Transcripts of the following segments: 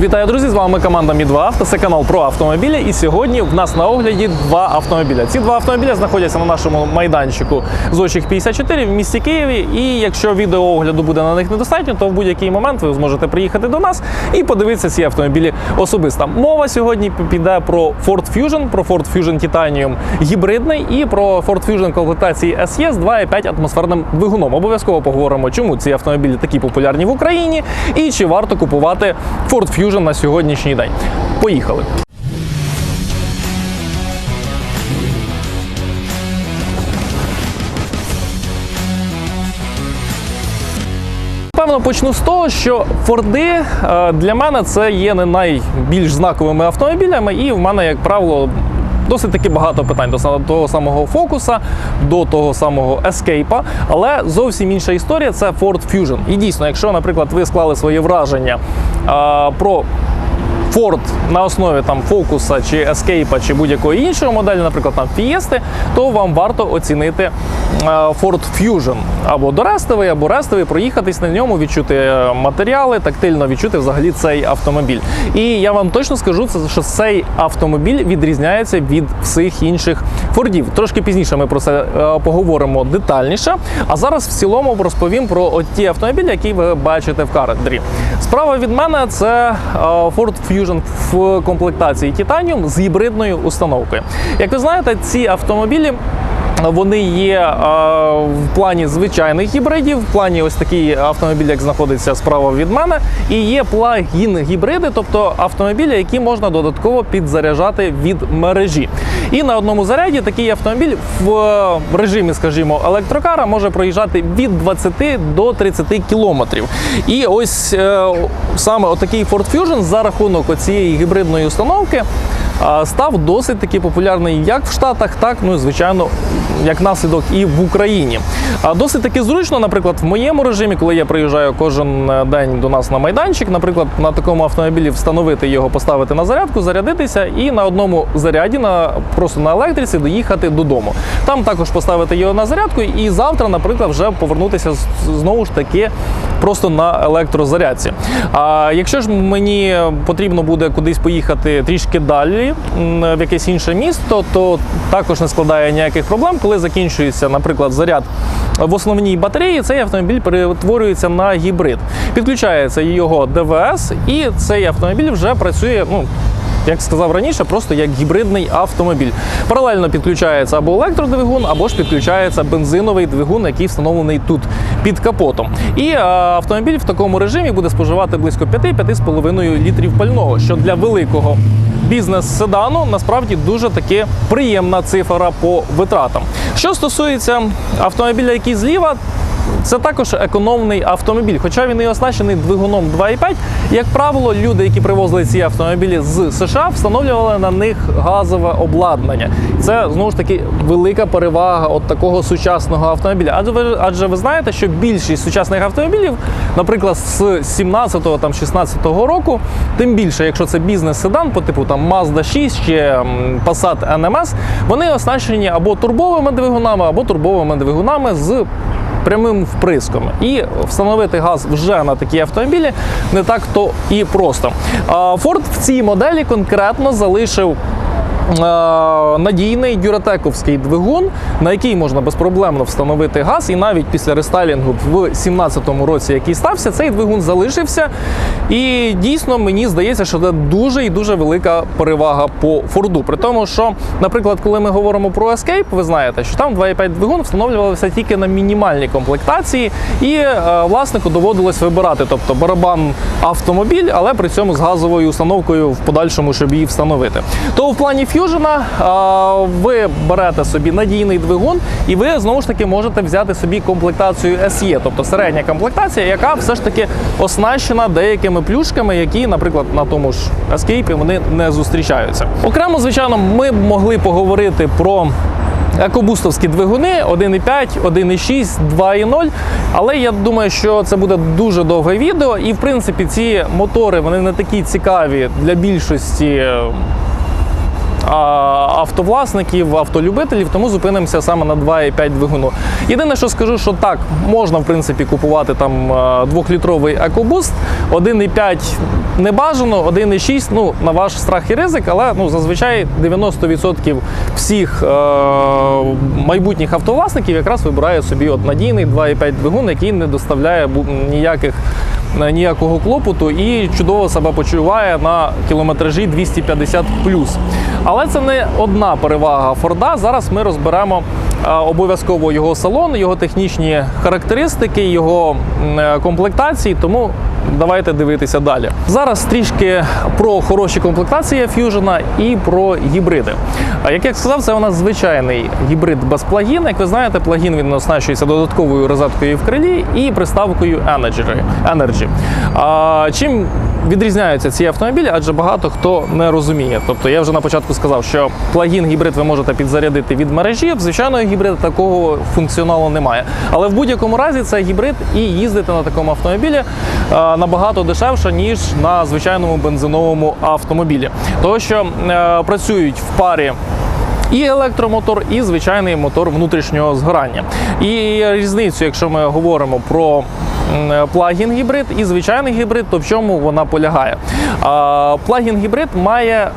Вітаю, друзі! З вами команда Мі2 Авто. Це канал про автомобілі. І сьогодні в нас на огляді два автомобіля. Ці два автомобіля знаходяться на нашому майданчику Зочих 54 в місті Києві. І якщо відеоогляду буде на них недостатньо, то в будь-який момент ви зможете приїхати до нас і подивитися ці автомобілі особисто. Мова сьогодні піде про Ford Fusion, про Ford Fusion Titanium гібридний і про Ford Fusion комплектації SE з 2,5 атмосферним двигуном. Обов'язково поговоримо, чому ці автомобілі такі популярні в Україні і чи варто купувати Ford Fusion на сьогоднішній день. Поїхали. Певно, почну з того, що Форди е, для мене це є не найбільш знаковими автомобілями, і в мене, як правило, досить таки багато питань до того самого фокуса, до того самого ескейпа. Але зовсім інша історія це Ford Fusion. І дійсно, якщо, наприклад, ви склали своє враження а, про Ford на основі там фокуса чи Escape, чи будь-якої іншої моделі, наприклад, там Fiesta, то вам варто оцінити е, Ford Fusion або дорестовий, або рестовий, проїхатись на ньому, відчути е, матеріали, тактильно відчути взагалі цей автомобіль. І я вам точно скажу, що цей автомобіль відрізняється від всіх інших Фордів. Трошки пізніше ми про це е, поговоримо детальніше. А зараз в цілому розповім про ті автомобілі, які ви бачите в кадрі. Справа від мене це Ford Fusion в комплектації Titanium з гібридною установкою. Як ви знаєте, ці автомобілі. Вони є е, в плані звичайних гібридів, в плані ось такий автомобіль, як знаходиться справа від мене, і є плагін гібриди, тобто автомобілі, які можна додатково підзаряджати від мережі. І на одному заряді такий автомобіль в режимі, скажімо, електрокара може проїжджати від 20 до 30 кілометрів. І ось е, саме отакий Ford Fusion за рахунок цієї гібридної установки а, став досить таки популярний як в Штатах, так ну і звичайно, як наслідок і в Україні. Досить таки зручно, наприклад, в моєму режимі, коли я приїжджаю кожен е, день до нас на майданчик, наприклад, на такому автомобілі встановити його, поставити на зарядку, зарядитися і на одному заряді на просто на електриці доїхати додому. Там також поставити його на зарядку, і завтра, наприклад, вже повернутися знову ж таки просто на електрозарядці. А якщо ж мені потрібно буде кудись поїхати трішки далі, в якесь інше місто, то також не складає ніяких проблем, коли закінчується, наприклад, заряд в основній батареї, цей автомобіль перетворюється на гібрид. Підключається його ДВС, і цей автомобіль вже працює. Ну, як сказав раніше, просто як гібридний автомобіль. Паралельно підключається або електродвигун, або ж підключається бензиновий двигун, який встановлений тут під капотом. І е, автомобіль в такому режимі буде споживати близько 5-5,5 літрів пального, що для великого бізнес-седану насправді дуже таки приємна цифра по витратам. Що стосується автомобіля, який зліва, це також економний автомобіль, хоча він і оснащений двигуном 2,5. Як правило, люди, які привозили ці автомобілі з США, встановлювали на них газове обладнання. Це знову ж таки велика перевага от такого сучасного автомобіля. Адже ви, адже ви знаєте, що більшість сучасних автомобілів, наприклад, з 17-го там 16-го року, тим більше, якщо це бізнес-седан по типу там Mazda 6 чи Passat NMS, вони оснащені або турбовими двигунами, або турбовими двигунами з прямим вприском. І встановити газ вже на такі автомобілі не так то і просто. Ford в цій моделі конкретно залишив. Е, Надійний дюратековський двигун, на який можна безпроблемно встановити газ, і навіть після рестайлінгу в 2017 році, який стався, цей двигун залишився. І дійсно мені здається, що це дуже і дуже велика перевага по Форду. При тому, що, наприклад, коли ми говоримо про Escape, ви знаєте, що там 2,5 двигун встановлювався тільки на мінімальній комплектації, і е, власнику доводилось вибирати, тобто барабан автомобіль, але при цьому з газовою установкою в подальшому, щоб її встановити. То в плані Fusion ви берете собі надійний двигун, і ви знову ж таки можете взяти собі комплектацію SE, тобто середня комплектація, яка все ж таки оснащена деякими плюшками, які, наприклад, на тому ж Escape вони не зустрічаються. Окремо, звичайно, ми могли поговорити про. Екобустовські двигуни 1,5, 1,6, 2,0. Але я думаю, що це буде дуже довге відео. І в принципі ці мотори вони не такі цікаві для більшості автовласників, автолюбителів, тому зупинимося саме на 2,5 двигуну. Єдине, що скажу, що так, можна в принципі купувати там а, двохлітровий екобуст, 1,5 не бажано, 1,6 ну, на ваш страх і ризик, але ну, зазвичай 90% всіх е, майбутніх автовласників якраз вибирає собі от надійний 2,5 двигун, який не доставляє ніяких ніякого клопоту і чудово себе почуває на кілометражі 250 Але це не одна перевага Форда. Зараз ми розберемо е, обов'язково його салон, його технічні характеристики, його е, комплектації. Тому давайте дивитися далі. Зараз трішки про хороші комплектації Fusion і про гібриди. Як я сказав, це у нас звичайний гібрид без плагін. Як ви знаєте, плагін він оснащується додатковою розеткою в крилі і приставкою Energy. Energy. А, чим відрізняються ці автомобілі? Адже багато хто не розуміє. Тобто я вже на початку сказав, що плагін гібрид ви можете підзарядити від мережі. В звичайного гібрида такого функціоналу немає. Але в будь-якому разі це гібрид і їздити на такому автомобілі набагато дешевше, ніж на звичайному бензиновому автомобілі. Тому що е, працюють в парі. І електромотор, і звичайний мотор внутрішнього згорання. І різницю, якщо ми говоримо про плагін гібрид і звичайний гібрид, то в чому вона полягає? Плагін гібрид має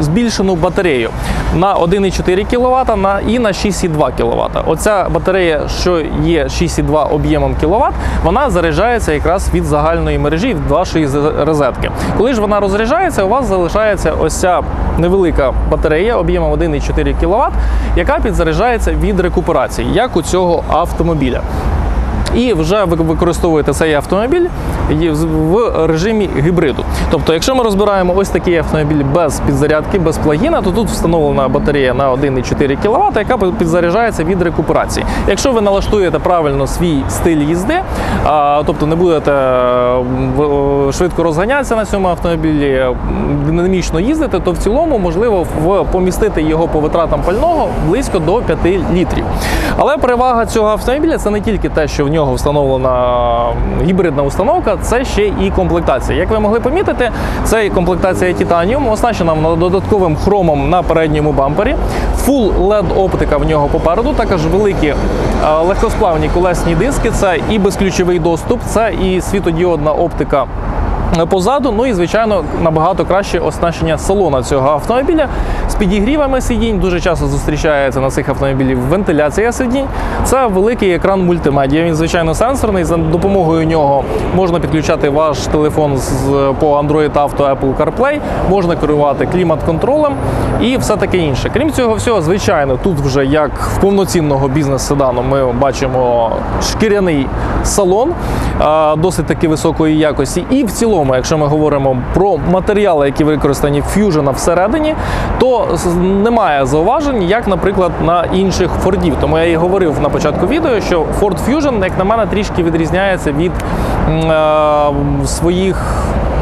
збільшену батарею на 1,4 кВт на, і на 6,2 кВт. Оця батарея, що є 6,2 об'ємом кВт, вона заряджається якраз від загальної мережі від вашої розетки. Коли ж вона розряджається, у вас залишається ось ця невелика батарея об'ємом 1,4 кВт, яка підзаряджається від рекуперації, як у цього автомобіля. І вже ви використовуєте цей автомобіль в режимі гібриду. Тобто, якщо ми розбираємо ось такий автомобіль без підзарядки, без плагіна, то тут встановлена батарея на 1,4 кВт, яка підзаряджається від рекуперації. Якщо ви налаштуєте правильно свій стиль їзди, тобто не будете швидко розганятися на цьому автомобілі, динамічно їздити, то в цілому можливо помістити його по витратам пального близько до 5 літрів. Але перевага цього автомобіля це не тільки те, що в нього встановлена гібридна установка, це ще і комплектація. Як ви могли помітити, це комплектація Titanium, оснащена додатковим хромом на передньому бампері. Full LED оптика в нього попереду, також великі е, легкосплавні колесні диски. Це і безключовий доступ, це і світодіодна оптика. Позаду, ну і звичайно, набагато краще оснащення салона цього автомобіля підігрівами сидінь. Дуже часто зустрічається на цих автомобілів вентиляція сидінь. Це великий екран мультимедіа. Він звичайно сенсорний. За допомогою нього можна підключати ваш телефон з по Android Auto, Apple CarPlay, можна керувати клімат-контролем і все таке інше. Крім цього всього, звичайно, тут вже як в повноцінного бізнес-седану ми бачимо шкіряний салон досить таки високої якості. І в цілому, якщо ми говоримо про матеріали, які використані в всередині, то немає зауважень, як, наприклад, на інших Фордів. Тому я і говорив на початку відео, що Ford Fusion, як на мене, трішки відрізняється від е, своїх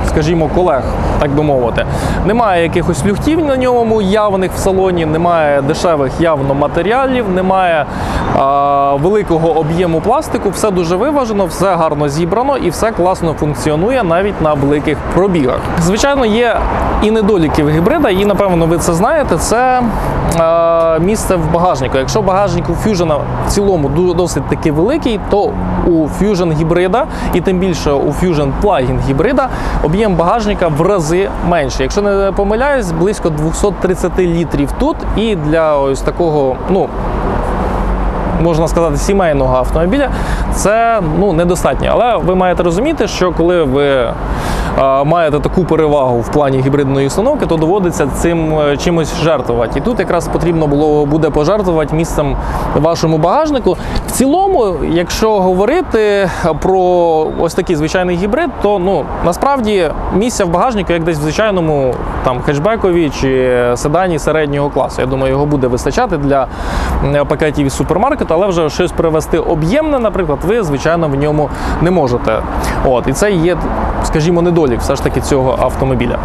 скажімо, колег, так би мовити. Немає якихось люхтів на ньому явних в салоні, немає дешевих явно матеріалів, немає а, великого об'єму пластику. Все дуже виважено, все гарно зібрано і все класно функціонує навіть на великих пробігах. Звичайно, є і недоліки в гібрида, і напевно ви це знаєте. Це е, місце в багажнику. Якщо багажник у Fusion в цілому досить таки великий, то у Fusion гібрида і тим більше у Fusion плагін гібрида об'єм багажника в рази менший. Якщо не помиляюсь, близько 230 літрів тут. І для ось такого, ну можна сказати, сімейного автомобіля, це ну недостатньо. Але ви маєте розуміти, що коли ви маєте таку перевагу в плані гібридної установки, то доводиться цим е, чимось жертвувати. І тут якраз потрібно було буде пожертвувати місцем вашому багажнику. В цілому, якщо говорити про ось такий звичайний гібрид, то ну насправді місця в багажнику, як десь в звичайному там хетчбекові чи седані середнього класу. Я думаю, його буде вистачати для пакетів із супермаркету, але вже щось привезти об'ємне, наприклад, ви звичайно в ньому не можете. От і це є, скажімо, недолік все ж таки цього автомобіля.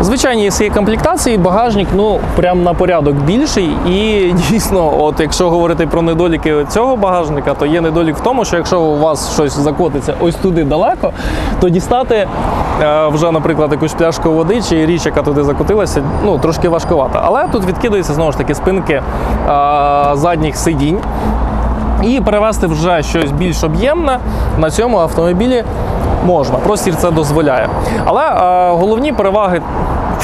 Звичайні є комплектації, багажник ну прям на порядок більший. І дійсно, от якщо говорити про недоліки цього багажника, то є недолік в тому, що якщо у вас щось закотиться ось туди далеко, то дістати е, вже, наприклад, якусь пляшку води чи річ, яка туди закотилася, ну трошки важкувато. Але тут відкидаються знову ж таки спинки е, задніх сидінь. І перевезти вже щось більш об'ємне на цьому автомобілі можна. Простір це дозволяє. Але е, головні переваги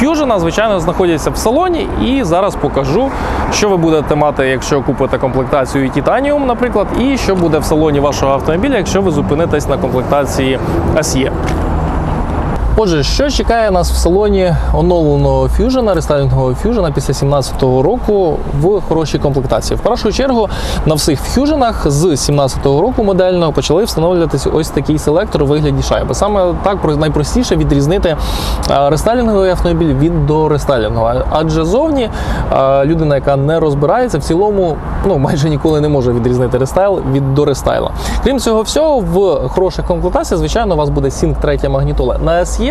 Fusion, звичайно, знаходяться в салоні, і зараз покажу, що ви будете мати, якщо купите комплектацію Titanium, наприклад, і що буде в салоні вашого автомобіля, якщо ви зупинитесь на комплектації SE. Отже, що чекає нас в салоні оновленого Fusion, рестайлінгового Fusion після 2017 року в хорошій комплектації? В першу чергу на всіх Fusion з 2017 року модельного почали встановлюватися ось такий селектор у вигляді шайби. Саме так про- найпростіше відрізнити е, рестайлінговий автомобіль від дорестайлінгового. Адже зовні е, людина, яка не розбирається, в цілому ну майже ніколи не може відрізнити рестайл від дорестайла. Крім цього всього, в хороших комплектаціях, звичайно, у вас буде Sync 3 магнітола. На SE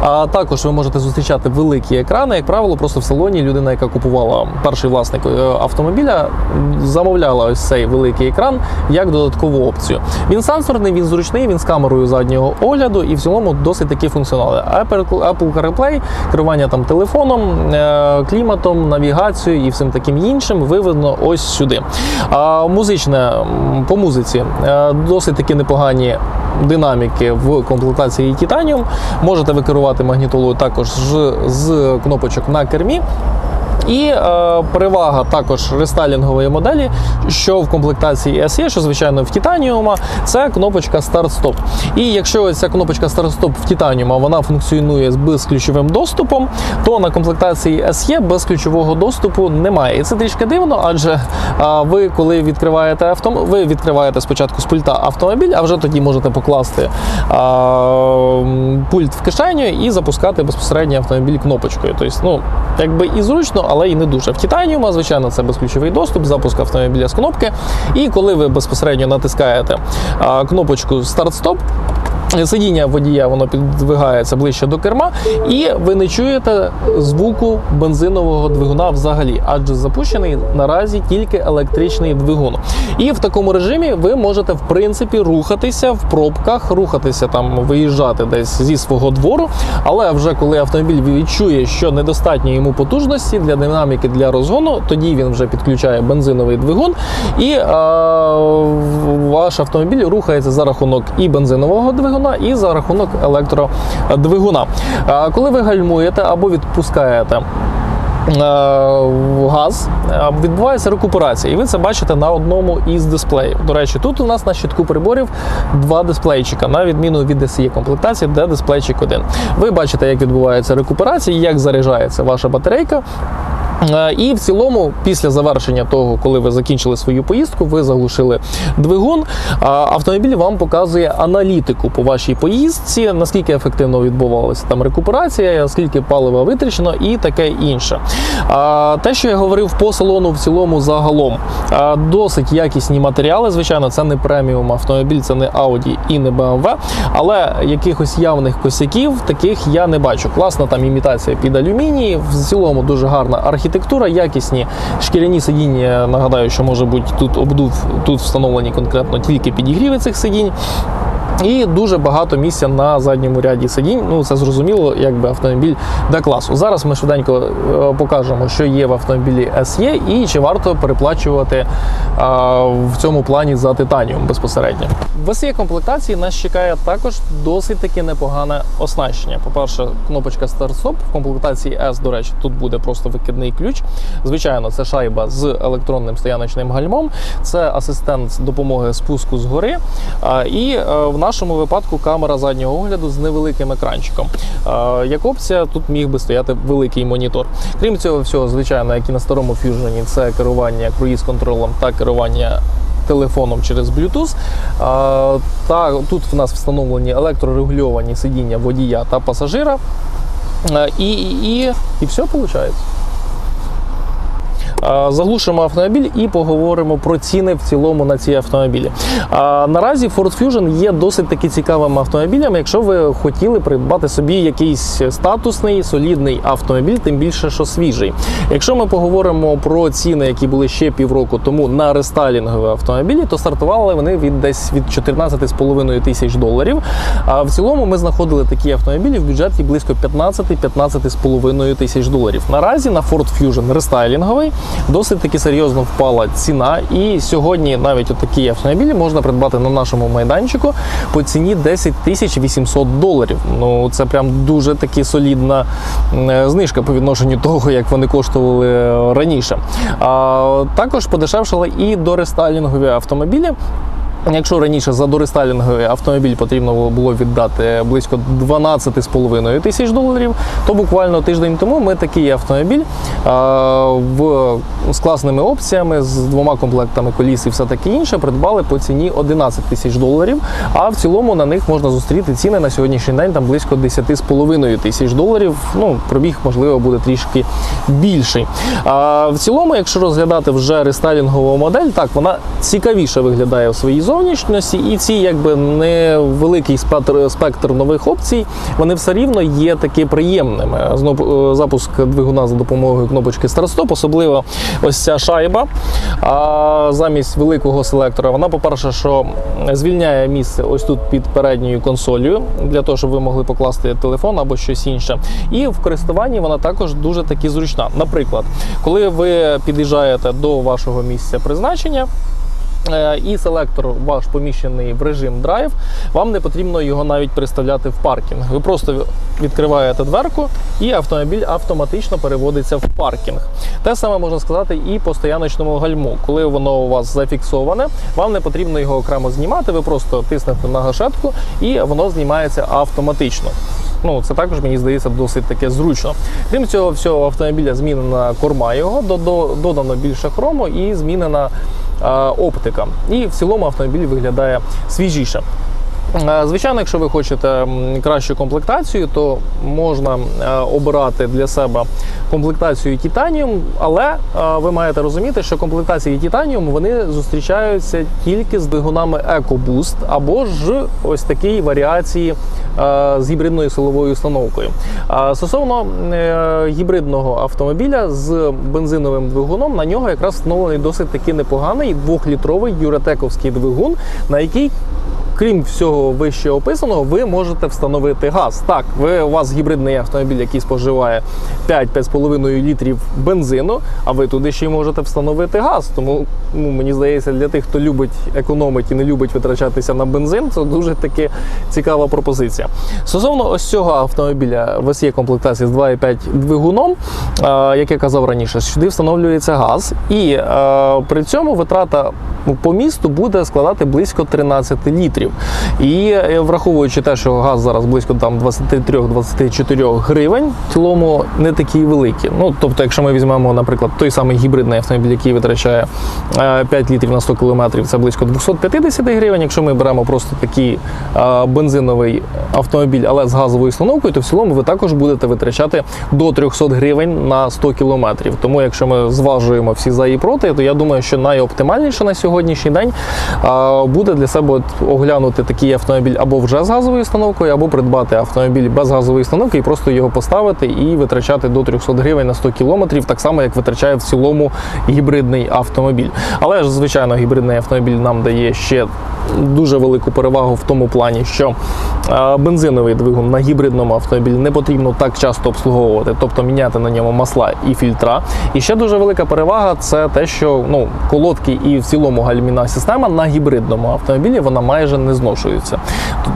а також ви можете зустрічати великі екрани. Як правило, просто в салоні людина, яка купувала перший власник е, автомобіля, замовляла ось цей великий екран як додаткову опцію. Він сенсорний, він зручний, він з камерою заднього огляду і в цілому досить такі функціонали. Apple, Apple CarPlay, керування там телефоном, е, кліматом, навігацією і всім таким іншим виведено ось сюди. А музичне по музиці е, досить таки непогані динаміки в комплектації Titanium. Можете ви керувати магнітолою також з, з кнопочок на кермі. І е, перевага також рестайлінгової моделі, що в комплектації SE, що звичайно в Titanium, це кнопочка Start-Stop. І якщо ця кнопочка Start-Stop в Titanium, вона функціонує з безключовим доступом, то на комплектації SE без ключового доступу немає. І це трішки дивно, адже е, ви, коли відкриваєте автом... ви відкриваєте спочатку з пульта автомобіль, а вже тоді можете покласти е, пульт в кишеню і запускати безпосередньо автомобіль кнопочкою. Тобто, ну, якби і зручно, але і не дуже. В Титаніума, звичайно, це безключовий доступ, запуск автомобіля з кнопки. І коли ви безпосередньо натискаєте кнопочку Старт-Стоп. Сидіння водія воно підвигається ближче до керма, і ви не чуєте звуку бензинового двигуна взагалі, адже запущений наразі тільки електричний двигун. І в такому режимі ви можете в принципі рухатися в пробках, рухатися там, виїжджати десь зі свого двору. Але вже коли автомобіль відчує, що недостатньо йому потужності для динаміки для розгону, тоді він вже підключає бензиновий двигун, і е, ваш автомобіль рухається за рахунок і бензинового двигуна, і за рахунок електродвигуна. Коли ви гальмуєте або відпускаєте. е, Газ е, відбувається рекуперація, і ви це бачите на одному із дисплеїв. До речі, тут у нас на щитку приборів два дисплейчика, на відміну від SE комплектації, де дисплейчик один. Ви бачите, як відбувається рекуперація, як заряджається ваша батарейка. Е, І в цілому, після завершення того, коли ви закінчили свою поїздку, ви заглушили двигун. Автомобіль вам показує аналітику по вашій поїздці, наскільки ефективно відбувалася там рекуперація, скільки палива витрачено і таке інше. Те, що я говорив по салону, в цілому загалом досить якісні матеріали. Звичайно, це не преміум автомобіль, це не Audi і не BMW, але якихось явних косяків таких я не бачу. Класна там імітація під алюміній, в цілому дуже гарна архітектура, якісні шкіряні сидіння. Нагадаю, що може бути тут обдув, тут встановлені конкретно тільки підігріви цих сидінь. І дуже багато місця на задньому ряді сидінь. Ну це зрозуміло, якби автомобіль Д класу. Зараз ми швиденько е, покажемо, що є в автомобілі SE і чи варто переплачувати е, в цьому плані за титаніум безпосередньо. В SE комплектації нас чекає також досить таки непогане оснащення. По-перше, кнопочка Start-Stop в комплектації S, до речі, тут буде просто викидний ключ. Звичайно, це шайба з електронним стояночним гальмом, це асистент допомоги спуску з гори. А, І е, в нашому випадку камера заднього огляду з невеликим екранчиком. Як опція, тут міг би стояти великий монітор. Крім цього всього, звичайно, як і на старому Fusion, це керування круїз-контролем та керування. Телефоном через Bluetooth. Та тут в нас встановлені електрорегульовані сидіння водія та пасажира. І, і, і, і все виходить. Заглушимо автомобіль і поговоримо про ціни в цілому на ці автомобілі. Наразі Ford Fusion є досить таки цікавим автомобілем, якщо ви хотіли придбати собі якийсь статусний, солідний автомобіль, тим більше, що свіжий. Якщо ми поговоримо про ціни, які були ще півроку тому на рестайлінгові автомобілі, то стартували вони від десь від 14,5 тисяч доларів. А в цілому ми знаходили такі автомобілі в бюджеті близько 15-15,5 тисяч доларів. Наразі на Ford Fusion рестайлінговий досить таки серйозно впала ціна. І сьогодні навіть отакі такі автомобілі можна придбати на нашому майданчику по ціні 10 тисяч 800 доларів. Ну це прям дуже таки солідна знижка по відношенню того, як вони коштували раніше. А також подешевшали і дорестайлінгові автомобілі. Якщо раніше за дорестайлінговий автомобіль потрібно було віддати близько 12,5 тисяч доларів, то буквально тиждень тому ми такий автомобіль в, з класними опціями, з двома комплектами коліс і все таке інше придбали по ціні 11 тисяч доларів. А в цілому на них можна зустріти ціни на сьогоднішній день там близько 10,5 тисяч доларів. Ну, пробіг, можливо, буде трішки більший. А в цілому, якщо розглядати вже рестайлінгову модель, так вона цікавіше виглядає в своїй зовнішності, і ці якби невеликий спектр, спектр нових опцій, вони все рівно є таки приємними. Знов е, запуск двигуна за допомогою кнопочки старт-стоп, особливо ось ця шайба. А замість великого селектора, вона, по-перше, що звільняє місце ось тут під передньою консолью, для того, щоб ви могли покласти телефон або щось інше. І в користуванні вона також дуже таки зручна. Наприклад, коли ви під'їжджаєте до вашого місця призначення. Е, І селектор ваш поміщений в режим драйв. Вам не потрібно його навіть переставляти в паркінг. Ви просто відкриваєте дверку, і автомобіль автоматично переводиться в паркінг. Те саме можна сказати і по стояночному гальму. Коли воно у вас зафіксоване, вам не потрібно його окремо знімати. Ви просто тиснете на гашетку, і воно знімається автоматично. Ну, це також мені здається досить таке зручно. Крім цього, всього автомобіля змінена корма його, додано більше хрому і змінена оптика. І в цілому автомобіль виглядає свіжіше. Е, Звичайно, якщо ви хочете кращу комплектацію, то можна е, обирати для себе комплектацію Titanium, але е, ви маєте розуміти, що комплектації Titanium вони зустрічаються тільки з двигунами EcoBoost або ж ось такій варіації з гібридною силовою установкою. Стосовно гібридного автомобіля з бензиновим двигуном, на нього якраз встановлений досить таки непоганий двохлітровий юретековський двигун, на який Крім всього вище описаного, ви можете встановити газ. Так, ви у вас гібридний автомобіль, який споживає 5-5,5 літрів бензину, а ви туди ще й можете встановити газ. Тому ну, мені здається, для тих, хто любить економити і не любить витрачатися на бензин, це дуже таки цікава пропозиція. Стосовно ось цього автомобіля, у вас є комплектація з 2,5 двигуном, як я казав раніше, сюди встановлюється газ, і при цьому витрата ну, по місту буде складати близько 13 літрів. І е, враховуючи те, що газ зараз близько там 23-24 гривень, в цілому не такі великі. Ну тобто, якщо ми візьмемо, наприклад, той самий гібридний автомобіль, який витрачає е, 5 літрів на 100 кілометрів, це близько 250 гривень. Якщо ми беремо просто такий е, бензиновий автомобіль, але з газовою установкою, то в цілому ви також будете витрачати до 300 гривень на 100 кілометрів. Тому, якщо ми зважуємо всі за і проти, то я думаю, що найоптимальніше на сьогоднішній день е, буде для себе от оглянути такий автомобіль або вже з газовою установкою, або придбати автомобіль без газової установки і просто його поставити і витрачати до 300 гривень на 100 кілометрів, так само як витрачає в цілому гібридний автомобіль. Але ж, звичайно, гібридний автомобіль нам дає ще дуже велику перевагу в тому плані, що е, бензиновий двигун на гібридному автомобілі не потрібно так часто обслуговувати, тобто міняти на ньому масла і фільтра. І ще дуже велика перевага це те, що ну, колодки і в цілому гальмівна система на гібридному автомобілі вона майже не зношується. Тут,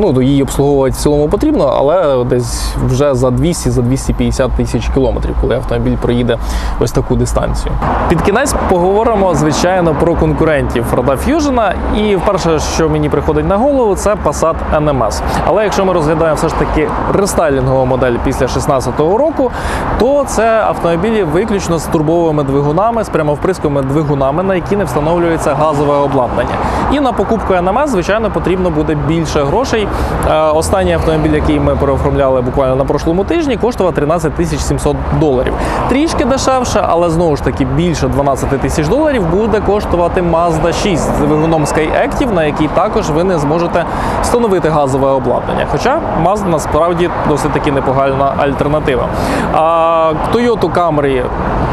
Ну, її обслуговувати в цілому потрібно, але десь вже за 200 за 250 тисяч кілометрів, коли автомобіль проїде ось таку дистанцію. Під кінець поговоримо, звичайно, про конкурентів Ford Fusion. І перше, що мені приходить на голову, це Passat NMS. Але якщо ми розглядаємо все ж таки рестайлінгову модель після 2016 року, то це автомобілі виключно з турбовими двигунами, з прямовприсковими двигунами, на які не встановлюється газове обладнання. І на покупку NMS, звичайно, потрібно буде більше грошей. Е, Останній автомобіль, який ми переоформляли буквально на прошлому тижні, коштував 13 тисяч 700 доларів. Трішки дешевше, але знову ж таки більше 12 тисяч доларів буде коштувати Mazda 6 з двигуном Skyactiv, на який також ви не зможете встановити газове обладнання. Хоча Mazda насправді досить таки непогана альтернатива. А Toyota Camry,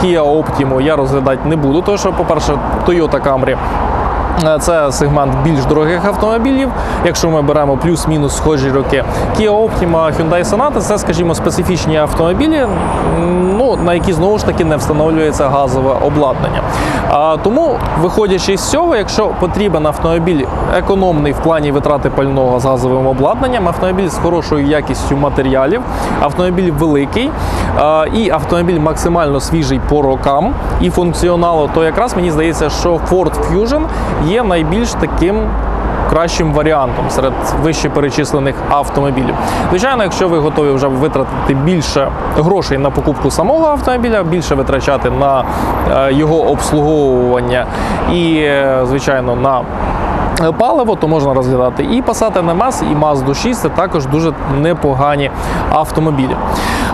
Kia Optima я розглядати не буду, тому що, по-перше, Toyota Camry Це сегмент більш дорогих автомобілів, якщо ми беремо плюс-мінус схожі роки. Kia Optima, Hyundai Sonata – це, скажімо, специфічні автомобілі, ну, на які знову ж таки не встановлюється газове обладнання. А, тому, виходячи з цього, якщо потрібен автомобіль економний в плані витрати пального з газовим обладнанням, автомобіль з хорошою якістю матеріалів, автомобіль великий і автомобіль максимально свіжий по рокам і функціоналу, то якраз мені здається, що Ford Fusion є найбільш таким кращим варіантом серед вище перечислених автомобілів. Звичайно, якщо ви готові вже витратити більше грошей на покупку самого автомобіля, більше витрачати на е, його обслуговування і, е, звичайно, на Паливо, то можна розглядати і Passat NMS, і Mazda 6 це також дуже непогані автомобілі.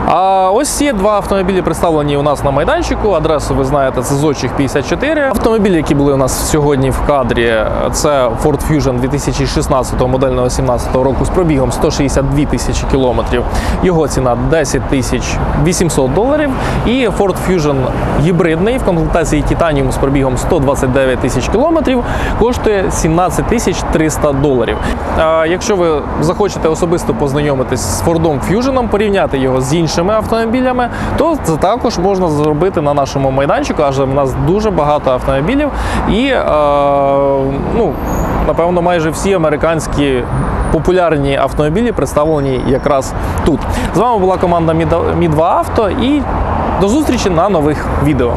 А ось ці два автомобілі представлені у нас на майданчику. Адресу ви знаєте, це Зодчих 54. Автомобілі, які були у нас сьогодні в кадрі, це Ford Fusion 2016 модельного 17 року з пробігом 162 тисячі кілометрів. Його ціна 10 тисяч 800 доларів. І Ford Fusion гібридний в комплектації Titanium з пробігом 129 тисяч кілометрів коштує 17 тисяч 300 доларів. Якщо ви захочете особисто познайомитись з Ford Fusion, порівняти його з іншими автомобілями, то це також можна зробити на нашому майданчику, адже в нас дуже багато автомобілів і е, ну, напевно майже всі американські популярні автомобілі представлені якраз тут. З вами була команда Мі 2 Авто і до зустрічі на нових відео.